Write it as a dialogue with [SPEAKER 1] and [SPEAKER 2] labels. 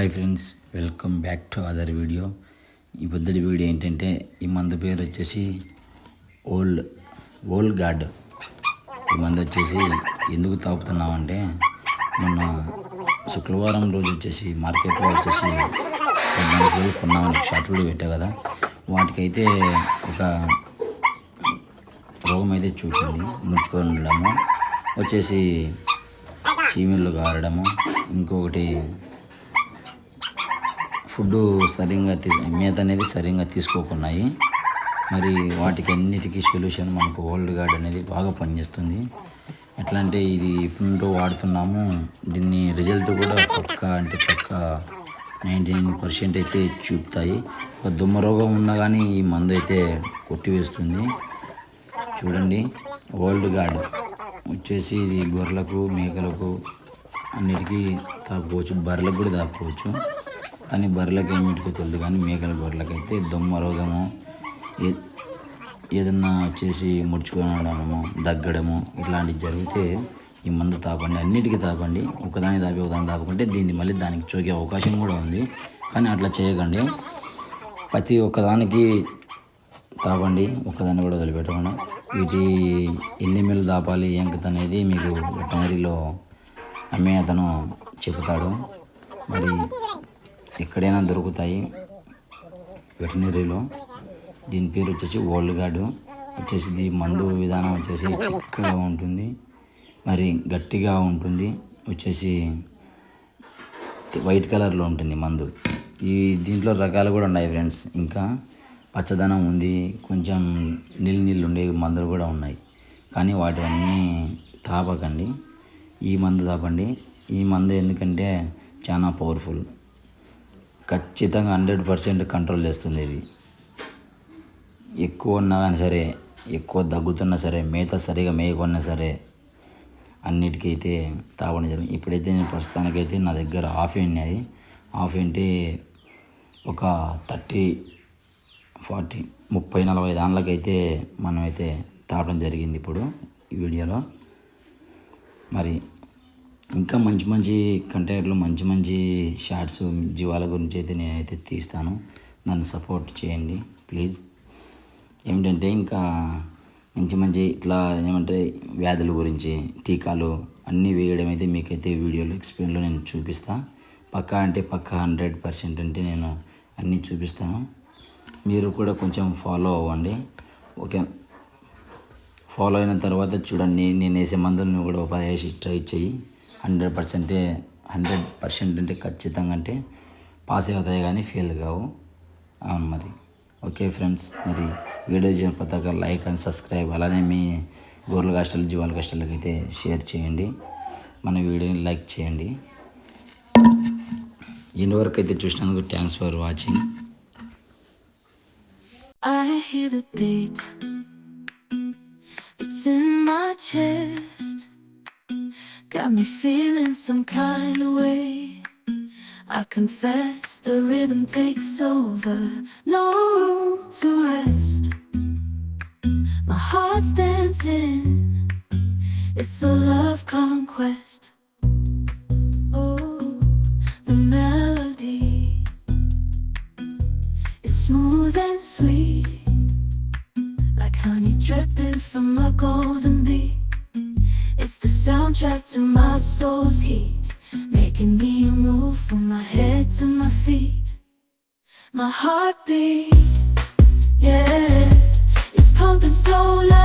[SPEAKER 1] Hi friends welcome back to other video ఈ పొద్దుటి video ఏంటంటే ఈ మందు పేరు వచ్చేసి ఓల్డ్ ఓల్డ్ గార్డ్ ఈ మందు వచ్చేసి ఎందుకు తాపుతున్నామంటే మొన్న శుక్రవారం రోజు వచ్చేసి మార్కెట్లో వచ్చేసి రోజులు వేలు కొన్నామని షార్ట్ వీడియో పెట్టా కదా. వాటికైతే ఒక రోగం అయితే చూపింది. ముడుచుకొని ఉండడము వచ్చేసి చీమిళ్ళు కారడము ఇంకొకటి ఫుడ్ సరిగ్గా మేత అనేది సరిగ్గా తీసుకోకున్నాయి. మరి వాటికి అన్నిటికీ సొల్యూషన్ మనకు ఓల్డ్ గార్డ్ అనేది బాగా పనిచేస్తుంది. ఎట్లా అంటే ఇది ఇప్పుడు వాడుతున్నాము దీన్ని రిజల్ట్ కూడా పక్క అంటే పక్క నైంటీ నైన్ పర్సెంట్ అయితే చూపుతాయి. ఒక దుమ్మ రోగం ఉన్నా కానీ ఈ మందు అయితే కొట్టివేస్తుంది. చూడండి ఓల్డ్ గార్డ్ వచ్చేసి ఇది గొర్రెలకు మేకలకు అన్నిటికీ తాపుకోవచ్చు బర్రెలకు కూడా తాపుకోవచ్చు కానీ బర్రెలకి ఏమిటికో తెలియదు కానీ మేకల గొర్రెలకు అయితే దొమ్మ రోగము ఏ- ఏదన్నా వచ్చేసి ముడుచుకోవడము దగ్గడము ఇట్లాంటివి జరిగితే ఈ మందు తాపండి అన్నిటికీ తాపండి. ఒకదాని తాపి ఒకదాని తాపకుంటే దీన్ని మళ్ళీ దానికి చోకే అవకాశం కూడా ఉంది. కానీ అట్లా చేయకండి. ప్రతి ఒక్కదానికి తాపండి ఒక్కదాన్ని కూడా వదిలిపెట్టకుండా. వీటి ఎన్ని మిల్లు దాపాలి ఏం కథ అనేది మీకు వెటనరీలో అమ్మే అతను చెబుతాడు. మరి ఎక్కడైనా దొరుకుతాయి. వెటనరీలో. దీని పేరు వచ్చేసి ఓల్డ్ గార్డు. వచ్చేసి ఇది మందు విధానం వచ్చేసి చిక్కగా ఉంటుంది. మరి గట్టిగా ఉంటుంది. వచ్చేసి వైట్ కలర్లో ఉంటుంది మందు. ఈ దీంట్లో రకాలు కూడా ఉన్నాయి ఫ్రెండ్స్. ఇంకా పచ్చదనం ఉంది. కొంచెం నీళ్ళు నీళ్ళు ఉండే మందులు కూడా ఉన్నాయి. కానీ వాటివన్నీ తాపకండి. ఈ మందు తాపండి. ఈ మందు ఎందుకంటే చాలా పవర్ఫుల్. ఖచ్చితంగా హండ్రెడ్ పర్సెంట్ కంట్రోల్ చేస్తుంది ఇది. ఎక్కువ ఉన్నా కానీ సరే ఎక్కువ దగ్గుతున్నా సరే మేత సరిగా మేయకున్నా సరే అన్నిటికైతే తాగడం జరిగింది ఇప్పుడైతే నేను ప్రస్తుతానికైతే నా దగ్గర హాఫ్ ఉన్నాయి హాఫ్ ఏంటి ఒక థర్టీ ఫార్టీ ముప్పై నలభై దానిలకైతే మనమైతే తాగడం జరిగింది ఇప్పుడు ఈ వీడియోలో. మరి ఇంకా మంచి మంచి కంటెంట్లు మంచి మంచి షార్ట్స్ జీవాల గురించి అయితే నేనైతే తీస్తాను. నన్ను సపోర్ట్ చేయండి ప్లీజ్. ఏమిటంటే ఇంకా మంచి మంచి ఇట్లా ఏమంటే వ్యాధుల గురించి టీకాలు అన్నీ వేయడం అయితే మీకైతే వీడియోలో ఎక్స్ప్లెయిన్లో నేను చూపిస్తా. పక్కా అంటే పక్కా హండ్రెడ్ పర్సెంట్ అంటే నేను అన్నీ చూపిస్తాను. మీరు కూడా కొంచెం ఫాలో అవ్వండి. ఓకే. ఫాలో అయిన తర్వాత చూడండి నేను వేసే మందులను కూడా ఒక ట్రై చెయ్యి. హండ్రెడ్ పర్సెంటే హండ్రెడ్ పర్సెంట్ అంటే ఖచ్చితంగా అంటే పాస్ అవుతాయి కానీ ఫెయిల్ కావు. అవును మరి. ఓకే ఫ్రెండ్స్ మరి వీడియో చేసిన ప్రతి లైక్ అండ్ సబ్స్క్రైబ్. అలానే మీ గోర్ల కష్టాలు జీవాల కష్టాలకు అయితే షేర్ చేయండి. మన వీడియోని లైక్ చేయండి. ఇంతవరకు అయితే చూసినందుకు thanks for watching
[SPEAKER 2] I hear the beat. It's in my chest. Got me feeling some kind of way. I confess the rhythm takes over. No to rest. My heart's dancing. It's a love conquest. Oh, the melody. It's smooth and sweet, like honey dripping to my soul's heat, making me move from my head to my feet. My heartbeat, yeah, it's pumping so loud.